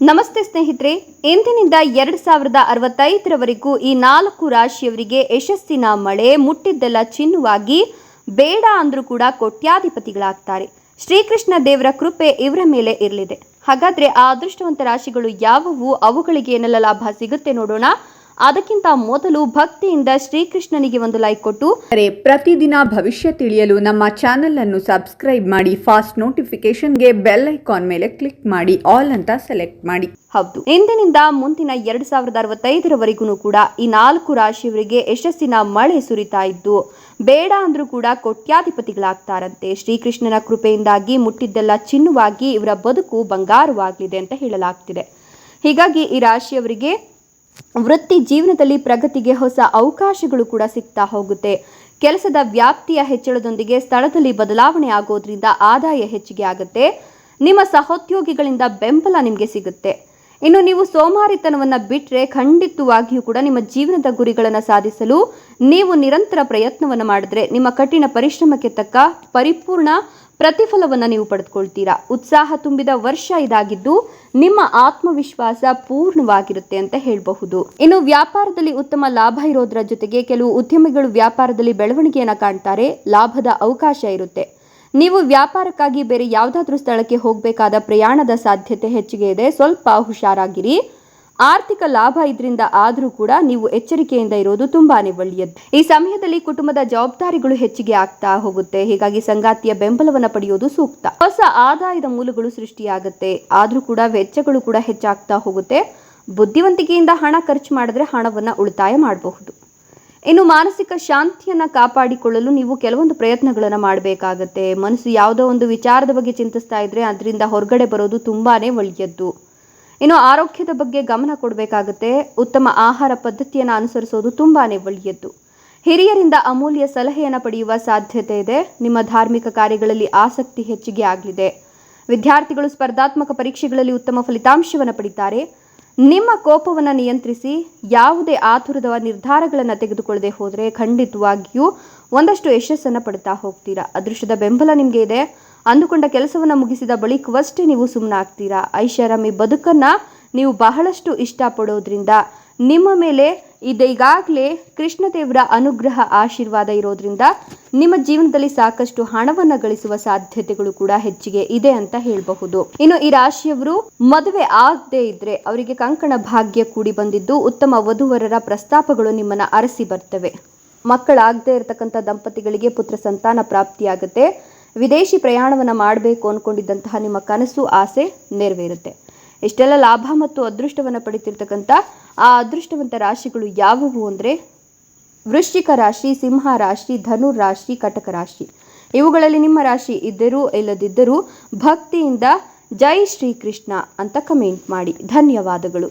ನಮಸ್ತೆ ಸ್ನೇಹಿತರೆ, ಇಂದಿನಿಂದ ಎರಡು ಸಾವಿರದ ಅರವತ್ತೈದರವರೆಗೂ ಈ ನಾಲ್ಕು ರಾಶಿಯವರಿಗೆ ಯಶಸ್ಸಿನ ಮಳೆ ಮುಟ್ಟಿದ್ದೆಲ್ಲ ಚಿನ್ನವಾಗಿ, ಬೇಡ ಅಂದ್ರೂ ಕೂಡ ಕೋಟ್ಯಾಧಿಪತಿಗಳಾಗ್ತಾರೆ. ಶ್ರೀಕೃಷ್ಣ ದೇವರ ಕೃಪೆ ಇವರ ಮೇಲೆ ಇರಲಿದೆ. ಹಾಗಾದ್ರೆ ಆ ಅದೃಷ್ಟವಂತ ರಾಶಿಗಳು ಯಾವುವು? ಅವುಗಳಿಗೆ ಏನೆಲ್ಲ ಲಾಭ ಸಿಗುತ್ತೆ ನೋಡೋಣ. ಅದಕ್ಕಿಂತ ಮೊದಲು ಭಕ್ತಿಯಿಂದ ಶ್ರೀಕೃಷ್ಣನಿಗೆ ಒಂದು ಲೈಕ್ ಕೊಟ್ಟು ಪ್ರತಿದಿನ ಭವಿಷ್ಯ ತಿಳಿಯಲು ನಮ್ಮ ಚಾನೆಲ್ ಅನ್ನು ಸಬ್ಸ್ಕ್ರೈಬ್ ಮಾಡಿ ಫಾಸ್ಟ್ ನೋಟಿಫಿಕೇಶನ್ಗೆ ಬೆಲ್ ಐಕಾನ್ ಮೇಲೆ ಕ್ಲಿಕ್ ಮಾಡಿ ಆಲ್ ಅಂತ ಸೆಲೆಕ್ಟ್ ಮಾಡಿ. ಹೌದು. ಇಂದಿನಿಂದ ಮುಂದಿನ ಎರಡ್ ಸಾವಿರದ ಅರವತ್ತೈದರವರೆಗೂ ಕೂಡ ಈ ನಾಲ್ಕು ರಾಶಿಯವರಿಗೆ ಯಶಸ್ಸಿನ ಮಳೆ ಸುರಿತಾ ಇದ್ದು ಬೇಡ ಅಂದ್ರೂ ಕೂಡ ಕೋಟ್ಯಾಧಿಪತಿಗಳಾಗ್ತಾರಂತೆ. ಶ್ರೀಕೃಷ್ಣನ ಕೃಪೆಯಿಂದಾಗಿ ಮುಟ್ಟಿದ್ದೆಲ್ಲ ಚಿನ್ನುವಾಗಿ ಇವರ ಬದುಕು ಬಂಗಾರವಾಗಲಿದೆ ಅಂತ ಹೇಳಲಾಗ್ತಿದೆ. ಹೀಗಾಗಿ ಈ ರಾಶಿಯವರಿಗೆ ವೃತ್ತಿ ಜೀವನದಲ್ಲಿ ಪ್ರಗತಿಗೆ ಹೊಸ ಅವಕಾಶಗಳು ಕೂಡ ಸಿಗ್ತಾ ಹೋಗುತ್ತೆ. ಕೆಲಸದ ವ್ಯಾಪ್ತಿಯ ಹೆಚ್ಚಳದೊಂದಿಗೆ ಸ್ಥಳದಲ್ಲಿ ಬದಲಾವಣೆ ಆಗೋದ್ರಿಂದ ಆದಾಯ ಹೆಚ್ಚಿಗೆ ಆಗುತ್ತೆ. ನಿಮ್ಮ ಸಹೋದ್ಯೋಗಿಗಳಿಂದ ಬೆಂಬಲ ನಿಮಗೆ ಸಿಗುತ್ತೆ. ಇನ್ನು ನೀವು ಸೋಮಾರಿತನವನ್ನು ಬಿಟ್ಟರೆ ಖಂಡಿತವಾಗಿಯೂ ಕೂಡ ನಿಮ್ಮ ಜೀವನದ ಗುರಿಗಳನ್ನು ಸಾಧಿಸಲು ನೀವು ನಿರಂತರ ಪ್ರಯತ್ನವನ್ನು ಮಾಡಿದ್ರೆ ನಿಮ್ಮ ಕಠಿಣ ಪರಿಶ್ರಮಕ್ಕೆ ತಕ್ಕ ಪರಿಪೂರ್ಣ ಪ್ರತಿಫಲವನ್ನು ನೀವು ಪಡೆದುಕೊಳ್ತೀರಾ. ಉತ್ಸಾಹ ತುಂಬಿದ ವರ್ಷ ಇದಾಗಿದ್ದು ನಿಮ್ಮ ಆತ್ಮವಿಶ್ವಾಸ ಪೂರ್ಣವಾಗಿರುತ್ತೆ ಅಂತ ಹೇಳಬಹುದು. ಇನ್ನು ವ್ಯಾಪಾರದಲ್ಲಿ ಉತ್ತಮ ಲಾಭ ಇರೋದರ ಜೊತೆಗೆ ಕೆಲವು ಉದ್ಯಮಿಗಳು ವ್ಯಾಪಾರದಲ್ಲಿ ಬೆಳವಣಿಗೆಯನ್ನು ಕಾಣ್ತಾರೆ. ಲಾಭದ ಅವಕಾಶ ಇರುತ್ತೆ. ನೀವು ವ್ಯಾಪಾರಕ್ಕಾಗಿ ಬೇರೆ ಯಾವುದಾದ್ರೂ ಸ್ಥಳಕ್ಕೆ ಹೋಗಬೇಕಾದ ಪ್ರಯಾಣದ ಸಾಧ್ಯತೆ ಹೆಚ್ಚಿಗೆ ಇದೆ. ಸ್ವಲ್ಪ ಹುಷಾರಾಗಿರಿ. ಆರ್ಥಿಕ ಲಾಭ ಇದರಿಂದ ಆದರೂ ಕೂಡ ನೀವು ಎಚ್ಚರಿಕೆಯಿಂದ ಇರೋದು ತುಂಬಾನೇ ಒಳ್ಳೆಯದು. ಈ ಸಮಯದಲ್ಲಿ ಕುಟುಂಬದ ಜವಾಬ್ದಾರಿಗಳು ಹೆಚ್ಚಿಗೆ ಆಗ್ತಾ ಹೋಗುತ್ತೆ. ಹೀಗಾಗಿ ಸಂಗಾತಿಯ ಬೆಂಬಲವನ್ನು ಪಡೆಯೋದು ಸೂಕ್ತ. ಹೊಸ ಆದಾಯದ ಮೂಲಗಳು ಸೃಷ್ಟಿಯಾಗುತ್ತೆ. ಆದರೂ ಕೂಡ ವೆಚ್ಚಗಳು ಕೂಡ ಹೆಚ್ಚಾಗ್ತಾ ಹೋಗುತ್ತೆ. ಬುದ್ಧಿವಂತಿಕೆಯಿಂದ ಹಣ ಖರ್ಚು ಮಾಡಿದ್ರೆ ಹಣವನ್ನು ಉಳಿತಾಯ ಮಾಡಬಹುದು. ಇನ್ನು ಮಾನಸಿಕ ಶಾಂತಿಯನ್ನು ಕಾಪಾಡಿಕೊಳ್ಳಲು ನೀವು ಕೆಲವೊಂದು ಪ್ರಯತ್ನಗಳನ್ನು ಮಾಡಬೇಕಾಗತ್ತೆ. ಮನಸ್ಸು ಯಾವುದೋ ಒಂದು ವಿಚಾರದ ಬಗ್ಗೆ ಚಿಂತಿಸ್ತಾ ಇದ್ದರೆ ಅದರಿಂದ ಹೊರಗಡೆ ಬರೋದು ತುಂಬಾನೇ ಒಳ್ಳೆಯದ್ದು. ಇನ್ನು ಆರೋಗ್ಯದ ಬಗ್ಗೆ ಗಮನ ಕೊಡಬೇಕಾಗತ್ತೆ. ಉತ್ತಮ ಆಹಾರ ಪದ್ಧತಿಯನ್ನು ಅನುಸರಿಸೋದು ತುಂಬಾನೇ ಒಳ್ಳೆಯದ್ದು. ಹಿರಿಯರಿಂದ ಅಮೂಲ್ಯ ಸಲಹೆಯನ್ನು ಪಡೆಯುವ ಸಾಧ್ಯತೆ ಇದೆ. ನಿಮ್ಮ ಧಾರ್ಮಿಕ ಕಾರ್ಯಗಳಲ್ಲಿ ಆಸಕ್ತಿ ಹೆಚ್ಚಿಗೆ ಆಗಲಿದೆ. ವಿದ್ಯಾರ್ಥಿಗಳು ಸ್ಪರ್ಧಾತ್ಮಕ ಪರೀಕ್ಷೆಗಳಲ್ಲಿ ಉತ್ತಮ ಫಲಿತಾಂಶವನ್ನು ಪಡಿತಾರೆ. ನಿಮ್ಮ ಕೋಪವನ್ನು ನಿಯಂತ್ರಿಸಿ, ಯಾವುದೇ ಆತುರದ ನಿರ್ಧಾರಗಳನ್ನು ತೆಗೆದುಕೊಳ್ಳದೆ ಹೋದರೆ ಖಂಡಿತವಾಗಿಯೂ ಒಂದಷ್ಟು ಯಶಸ್ಸನ್ನು ಪಡ್ತಾ ಹೋಗ್ತೀರಾ? ಅದೃಷ್ಟದ ಬೆಂಬಲ ನಿಮಗೆ ಇದೆ. ಅಂದುಕೊಂಡ ಕೆಲಸವನ್ನು ಮುಗಿಸಿದ ಬಳಿಕವಷ್ಟೇ ನೀವು ಸುಮ್ಮನಾಗ್ತೀರಾ ಐಷಾರಾಮಿ ಬದುಕನ್ನು ನೀವು ಬಹಳಷ್ಟು ಇಷ್ಟಪಡೋದ್ರಿಂದ ನಿಮ್ಮ ಮೇಲೆ ಇದೀಗಾಗಲೇ ಕೃಷ್ಣದೇವರ ಅನುಗ್ರಹ ಆಶೀರ್ವಾದ ಇರೋದ್ರಿಂದ ನಿಮ್ಮ ಜೀವನದಲ್ಲಿ ಸಾಕಷ್ಟು ಹಣವನ್ನು ಗಳಿಸುವ ಸಾಧ್ಯತೆಗಳು ಕೂಡ ಹೆಚ್ಚಿಗೆ ಇದೆ ಅಂತ ಹೇಳಬಹುದು. ಇನ್ನು ಈ ರಾಶಿಯವರು ಮದುವೆ ಆಗದೆ ಇದ್ರೆ ಅವರಿಗೆ ಕಂಕಣ ಭಾಗ್ಯ ಕೂಡಿ ಬಂದಿದ್ದು ಉತ್ತಮ ವಧುವರರ ಪ್ರಸ್ತಾಪಗಳು ನಿಮ್ಮನ್ನ ಅರಸಿ ಬರ್ತವೆ. ಮಕ್ಕಳಾಗದೇ ಇರತಕ್ಕಂಥ ದಂಪತಿಗಳಿಗೆ ಪುತ್ರ ಸಂತಾನ ಪ್ರಾಪ್ತಿಯಾಗುತ್ತೆ. ವಿದೇಶಿ ಪ್ರಯಾಣವನ್ನು ಮಾಡಬೇಕು ಅಂದ್ಕೊಂಡಿದ್ದಂತಹ ನಿಮ್ಮ ಕನಸು, ಆಸೆ ನೆರವೇರುತ್ತೆ. ಇಷ್ಟೆಲ್ಲ ಲಾಭ ಮತ್ತು ಅದೃಷ್ಟವನ್ನು ಪಡಿತಿರ್ತಕ್ಕಂಥ ಆ ಅದೃಷ್ಟವಂತ ರಾಶಿಗಳು ಯಾವುವು ಅಂದರೆ ವೃಶ್ಚಿಕ ರಾಶಿ, ಸಿಂಹ ರಾಶಿ, ಧನು ರಾಶಿ, ಕಟಕ ರಾಶಿ. ಇವುಗಳಲ್ಲಿ ನಿಮ್ಮ ರಾಶಿ ಇದ್ದರೂ ಇಲ್ಲದಿದ್ದರೂ ಭಕ್ತಿಯಿಂದ ಜೈ ಶ್ರೀಕೃಷ್ಣ ಅಂತ ಕಮೆಂಟ್ ಮಾಡಿ. ಧನ್ಯವಾದಗಳು.